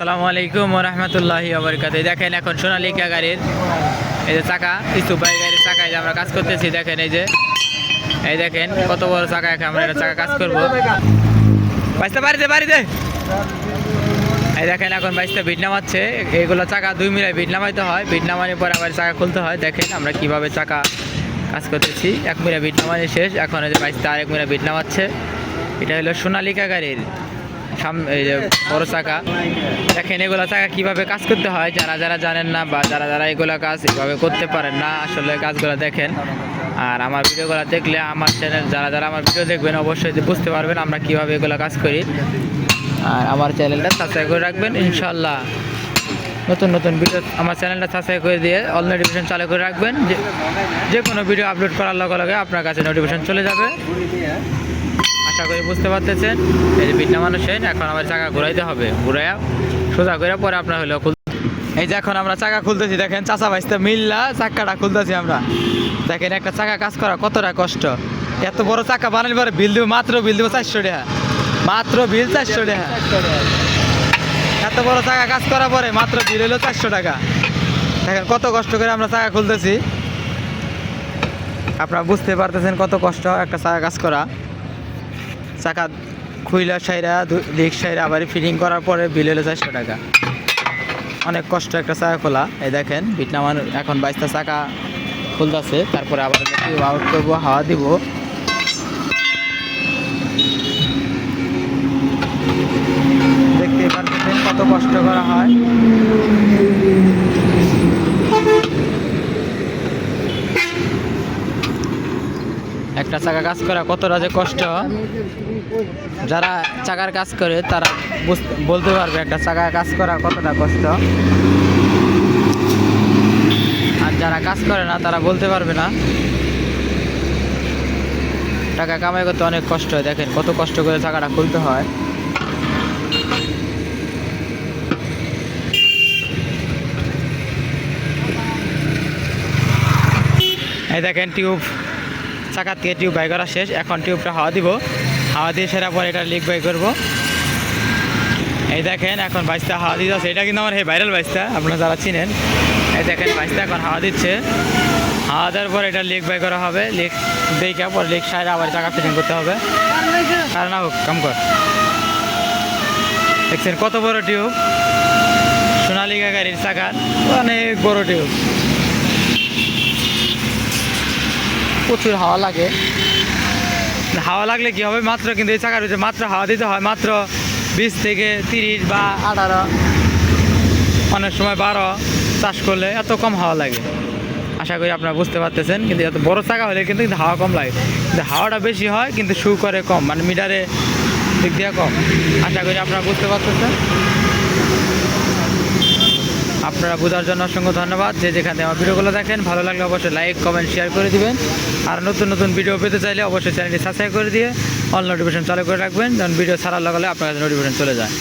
সালামু আলাইকুম রহমতুল্লাহ আবরকাত দেখেন এখন সোনালিকা গাড়ির, এই যে চাকা ইস্তুপাই গাড়ির চাকায় আমরা কাজ করতেছি, দেখেন এই যে, এই দেখেন কত বড় চাকা এখন আমরা এটা চাকা কাজ করব। বাইসটা বাড়িতে বাড়িতে। এই দেখেন এখন বাইসটা ভিট নামাচ্ছে এইগুলো চাকা দুই মিলায় ভিট নামাইতে হয় ভিট নামানোর পর আবার চাকা খুলতে হয়। দেখেন আমরা কীভাবে চাকা কাজ করতেছি, এক মিলা ভিট নামানো শেষ, এখন এই যে বাইসটা আরেক মিলা ভিট নামাচ্ছে। এটা হলো সোনালিকা গাড়ির। বড় চাকা। দেখেন, এগুলো চাকা কীভাবে কাজ করতে হয়, যারা যারা জানেন না বা যারা যারা এগুলো কাজ এভাবে করতে পারেন না, আসলে কাজগুলো দেখেন। আর আমার ভিডিওগুলো দেখলে আমার চ্যানেল যারা যারা আমার ভিডিও দেখবেন, অবশ্যই বুঝতে পারবেন আমরা কীভাবে এগুলো কাজ করি। আর আমার চ্যানেলটা সাবস্ক্রাইব করে রাখবেন ইনশাল্লাহ নতুন নতুন ভিডিও আমার চ্যানেলটা সাবস্ক্রাইব করে দিয়ে অল নোটিফিকেশন চালু করে রাখবেন। যে যে কোনো ভিডিও আপলোড করার লগে লগে আপনার কাছে নোটিফিকেশন চলে যাবে। আশা করি বুঝতে পারতেছেন। এই যে বিটনা মানুষের, এখন আমার চাকা ঘুরাইতে হবে। ঘুরাইয়া সোজা করে পরে আপনার হলো এই যে এখন আমরা চাকা খুলতেছি, দেখেন চাচা ভাইস্তা মিল্লা চাকাটা খুলতেছি আমরা। দেখেন একটা চাকা কাজ করা কতটা কষ্ট। এত বড় চাকা বানালে পরে বিল দেবো, মাত্র বিল দেবো চারশো টাকা। মাত্র বিল চারশো টাকা। এত বড় চাকা কাজ করার পরে মাত্র বিল হলো চারশো টাকা। দেখেন কত কষ্ট করে আমরা চাকা খুলতেছি। আপনারা বুঝতে পারতেছেন কত কষ্ট একটা চাকা কাজ করা। চাকা খুইলা সাইরা দিক সাইরা আবার ফিটিং করার পরে বিল হলো চারশো টাকা। অনেক কষ্ট একটা চাকা খোলা। এই দেখেন ভিটনামান এখন বাইশটা চাকা খুলতেছে। তারপরে আবার আউট করব, হাওয়া দিব। দেখতে পারতেছেন কত কষ্ট করা হয়। একটা চাকা কাজ করা কতটা যে কষ্ট। যারা চাকার কাজ করে, তারা বলতে পারবে একটা চাকা কাজ করা কতটা কষ্ট। আর যারা কাজ করে না, তারা বলতে পারবে না। টাকা কামাই করতে অনেক কষ্ট হয়। দেখেন কত কষ্ট করে চাকাটা খুলতে হয়। এই দেখেন টিউব। চাকা থেকে টিউব বাই করা শেষ। এখন টিউবটা হাওয়া দিব। হাওয়া দিয়ে সেরা পরে এটা লিক বাই করব। এই দেখেন, এখন বাইশটা হাওয়া দিয়ে যাচ্ছে এটা কিন্তু আমার এই ভাইরাল বাইশটা, আপনারা যারা চিনেন। এই দেখেন, বাইশটা এখন হাওয়া দিচ্ছে। হাওয়া দেওয়ার পর এটা লিক বাই করা হবে। লিক দেখে পর লিক সাইডে আবার চাকা ফিটিং করতে হবে। আর না হোক, কাম কর। দেখছেন কত বড় টিউব সোনালিকা গাড়ির চাকার অনেক বড় টিউব প্রচুর হাওয়া লাগে। হাওয়া লাগলে কি হবে? মাত্র কিন্তু এই চাকার ভিতরে মাত্র হাওয়া দিতে হয়, মাত্র বিশ থেকে তিরিশ বা আঠারো। অনেক সময় বারো চাষ করলে এত কম হাওয়া লাগে। আশা করি আপনারা বুঝতে পারতেছেন, কিন্তু এত বড় চাকা হলে কিন্তু কিন্তু হাওয়া কম লাগে। কিন্তু হাওয়াটা বেশি হয়, কিন্তু শু করে কম মানে মিটারে দিক দিয়ে কম। আশা করি আপনারা বুঝতে পারতেছেন। আপনারা বোঝার জন্য অসংখ্য ধন্যবাদ। যে যেখানে আমার ভিডিওগুলো দেখেন, ভালো লাগলে অবশ্যই লাইক কমেন্ট শেয়ার করে দিবেন। আর নতুন নতুন ভিডিও পেতে চাইলে অবশ্যই চ্যানেলটি সাবস্ক্রাইব করে দিয়ে অল নোটিফিকেশন চালু করে রাখবেন যেমন ভিডিও ছাড়ার লাগালে আপনার কাছে নোটিফিকেশন চলে যায়।